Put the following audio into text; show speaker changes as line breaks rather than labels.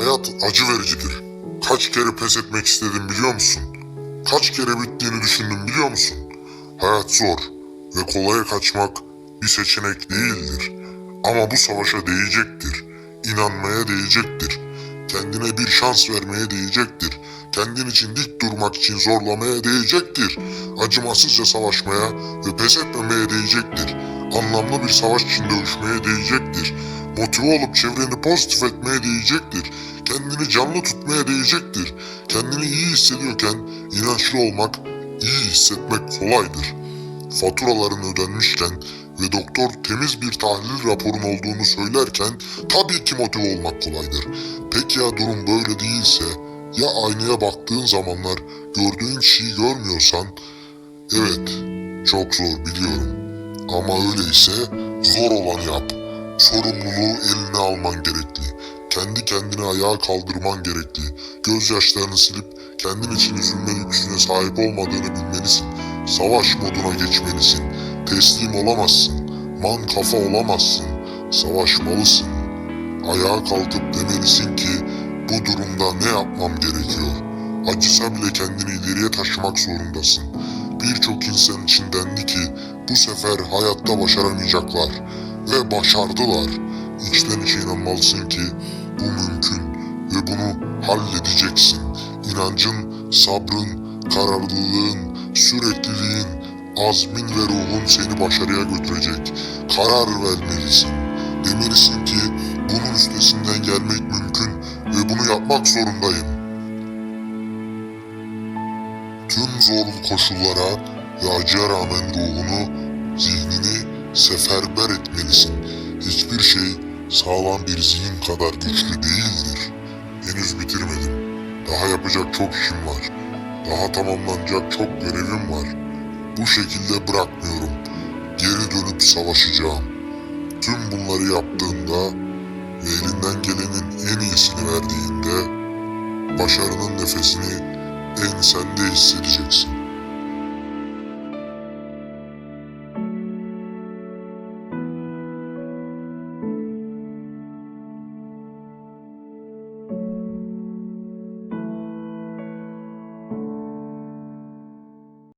Hayat acı vericidir. Kaç kere pes etmek istedim biliyor musun? Kaç kere bittiğini düşündüm biliyor musun? Hayat zor ve kolaya kaçmak bir seçenek değildir. Ama bu savaşa değecektir. İnanmaya değecektir. Kendine bir şans vermeye değecektir. Kendin için dik durmak için zorlamaya değecektir. Acımasızca savaşmaya ve pes etmemeye değecektir. Anlamlı bir savaş için dövüşmeye değecektir. Motive olup çevreni pozitif etmeye değecektir. Kendini canlı tutmaya değecektir. Kendini iyi hissediyorken inançlı olmak, iyi hissetmek kolaydır. Faturaların ödenmişken ve doktor temiz bir tahlil raporun olduğunu söylerken tabii ki motive olmak kolaydır. Peki ya durum böyle değilse, ya aynaya baktığın zamanlar gördüğün kişiyi görmüyorsan, evet çok zor biliyorum. Ama öyleyse zor olanı yap. Sorumluluğu eline alman gerekli. Kendi kendine ayağa kaldırman gerekli. Gözyaşlarını silip kendin için üzülme lüksüne sahip olmadığını bilmelisin. Savaş moduna geçmelisin. Teslim olamazsın. Man kafa olamazsın. Savaşmalısın. Ayağa kalkıp demelisin ki bu durumda ne yapmam gerekiyor? Acısa bile kendini ileriye taşımak zorundasın. Birçok insan için dendi ki bu sefer hayatta başaramayacaklar ve başardılar. İçten içe inanmalısın ki bu mümkün ve bunu halledeceksin. İnancın, sabrın, kararlılığın, sürekliliğin, azmin ve ruhun seni başarıya götürecek. Karar vermelisin. Demelisin ki bunun üstesinden gelmek mümkün ve bunu yapmak zorundayım. Tüm zorlu koşullara ve acıya rağmen ruhunu, zihnini seferber etmelisin. Hiçbir şey sağlam bir zihin kadar güçlü değildir. Henüz bitirmedim. Daha yapacak çok işim var. Daha tamamlanacak çok görevim var. Bu şekilde bırakmıyorum. Geri dönüp savaşacağım. Tüm bunları yaptığında ve elinden gelenin en iyisini verdiğinde başarının nefesini ensende hissedeceksin.